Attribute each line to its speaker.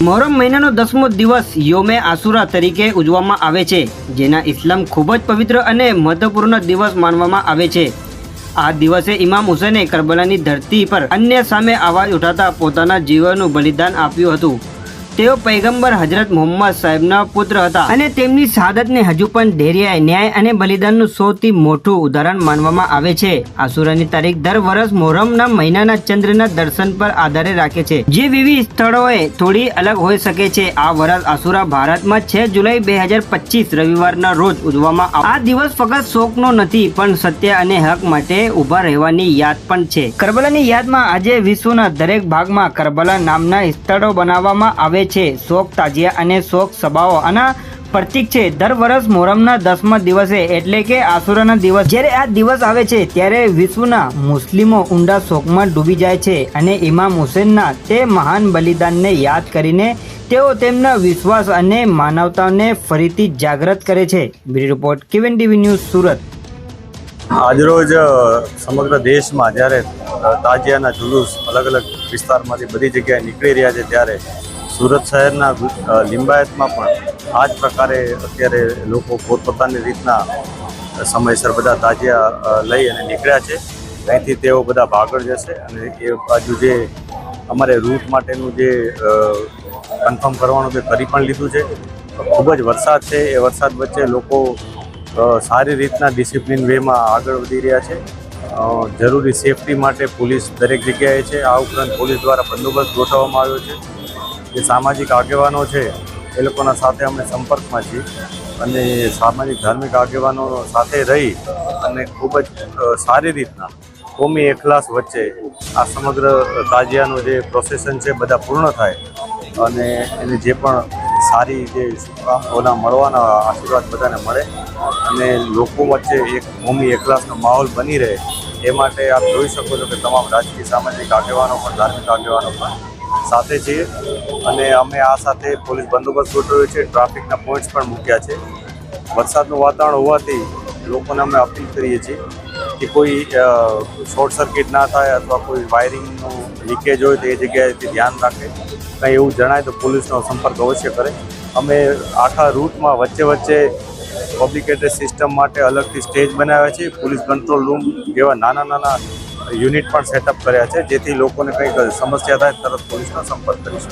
Speaker 1: મોહરમ મહિનાનો દસમો દિવસ યોમે આસુરા તરીકે ઉજવવામાં આવે છે, જેના ઇસ્લામ ખૂબ જ પવિત્ર અને મહત્વપૂર્ણ દિવસ માનવામાં આવે છે. આ દિવસે ઇમામ હુસૈને કરબલાની ધરતી પર અન્ય સામે અવાજ ઉઠાતા પોતાના જીવનનું બલિદાન આપ્યું હતું. તેઓ પૈગંબર હજરત મોહમ્મદ સાહેબના પુત્ર હતા અને તેમની સાદતને હજુ પણ ધૈર્ય ન્યાય અને બલિદાનનું સૌથી મોટું ઉદાહરણ માનવામાં આવે છે. આસુરાની તારીખ દર વર્ષ મોહરમના મહિનાના ચંદ્રના દર્શન પર આધારે રાખે છે. જે વિવિધ સ્થળોએ થોડી અલગ હોઈ શકે છે. આ વર્ષ આસુરા ભારતમાં છે જુલાઈ બે હજાર પચીસ રવિવારના રોજ ઉજવવામાં આ દિવસ ફક્ત શોકનો નથી, પણ સત્ય અને હક માટે ઊભા રહેવાની યાદ પણ છે. કરબલાની યાદમાં આજે વિશ્વના દરેક ભાગમાં કરબલા નામના સ્થળો બનાવવામાં આવે છે. શોક તાજિયા અને શોક સભાઓ આના પ્રતિક છે. દર વર્ષ મોહરમના દસમા દિવસે એટલે કે આસુરાના દિવસ જ્યારે આ દિવસ આવે છે, ત્યારે વિશ્વના મુસ્લિમો ઊંડા શોકમાં ડૂબી જાય છે અને ઇમામ હુસેનના તે મહાન બલિદાનને યાદ કરીને તેઓ તેમના વિશ્વાસ અને માનવતાને ફરીથી જાગૃત કરે છે. Bureau report, Kevan TV news, Surat.
Speaker 2: આજરોજ સમગ્ર દેશમાં જ્યારે તાજિયાના જુલુસ અલગ અલગ વિસ્તારમાંથી બધી જગ્યાએ નીકળી રહ્યા છે, ત્યારે સુરત શહેરના લિંબાયતમાં પણ આ જ પ્રકારે અત્યારે લોકો પોતપોતાની રીતના સમયસર બધા તાજિયા લઈ અને નીકળ્યા છે. અહીંથી તેઓ બધા ભાગળ જશે અને એ બાજુ જે અમારે રૂટ માટેનું જે કન્ફર્મ કરવાનું તે કરી પણ લીધું છે. ખૂબ જ વરસાદ છે. એ વરસાદ વચ્ચે લોકો સારી રીતના ડિસિપ્લિન વેમાં આગળ વધી રહ્યા છે. જરૂરી સેફટી માટે પોલીસ દરેક જગ્યાએ છે. આ ઉપરાંત પોલીસ દ્વારા બંદોબસ્ત ગોઠવવામાં આવ્યો છે. જે સામાજિક આગેવાનો છે, એ લોકોના સાથે અમે સંપર્કમાં છીએ. અને સામાજિક ધાર્મિક આગેવાનો સાથે રહી અને ખૂબ જ સારી રીતના કોમી એકલાસ વચ્ચે આ સમગ્ર તાજિયાનું જે પ્રોસેસન છે, બધા પૂર્ણ થાય અને એને જે પણ સારી જે શુભકામના મળવાના આશીર્વાદ બધાને મળે અને લોકો વચ્ચે એક કોમી એકલાસનો માહોલ બની રહે, એ માટે આપ જોઈ શકો છો કે તમામ રાજકીય સામાજિક આગેવાનો પણ, ધાર્મિક આગેવાનો પણ સાથે છીએ અને અમે આ સાથે પોલીસ બંદોબસ્ત ગોઠવ્યો છે. ટ્રાફિકના પોઈન્ટ્સ પણ મૂક્યા છે. વરસાદનું વાતાવરણ હોવાથી લોકોને અમે અપીલ કરીએ છીએ કે કોઈ શોર્ટ સર્કિટ ના થાય અથવા કોઈ વાયરિંગનું લીકેજ હોય તો એ જગ્યાએથી ધ્યાન રાખે. કંઈ એવું જણાય તો પોલીસનો સંપર્ક અવશ્ય કરે. અમે આખા રૂટમાં વચ્ચે વચ્ચે પબ્લિક એડ્રેસ સિસ્ટમ માટે અલગથી સ્ટેજ બનાવ્યા છે. પોલીસ કંટ્રોલ રૂમ જેવા નાના નાના યુનિટ પણ સેટઅપ કર્યા છે, જેથી લોકોને કંઈક સમસ્યા થાય તરત પોલીસનો સંપર્ક કરી શકે.